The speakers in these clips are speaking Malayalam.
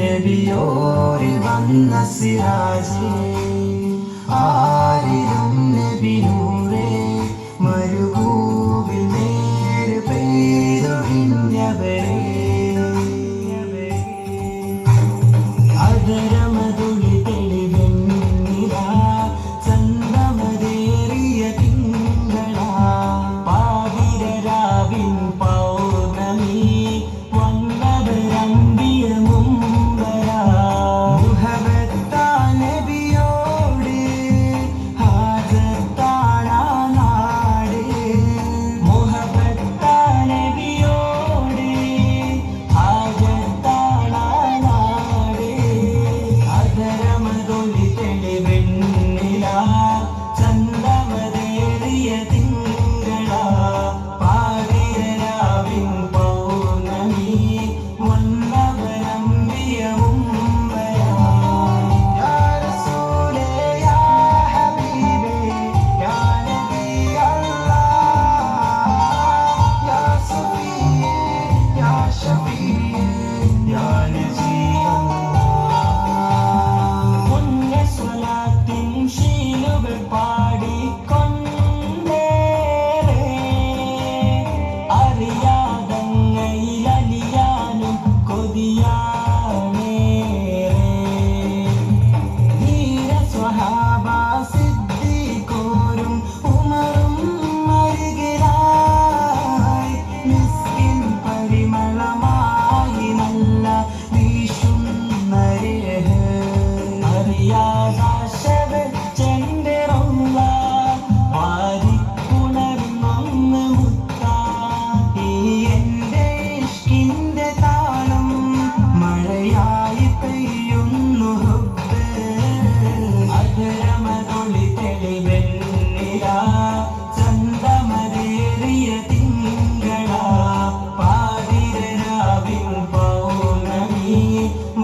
നബിയോരി വന്ന സിരാജേ ആരിലും നബിനൂറേ മരുഭൂവിൽ നേര് പെയ്തൊഴിഞ്ഞവരേ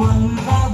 one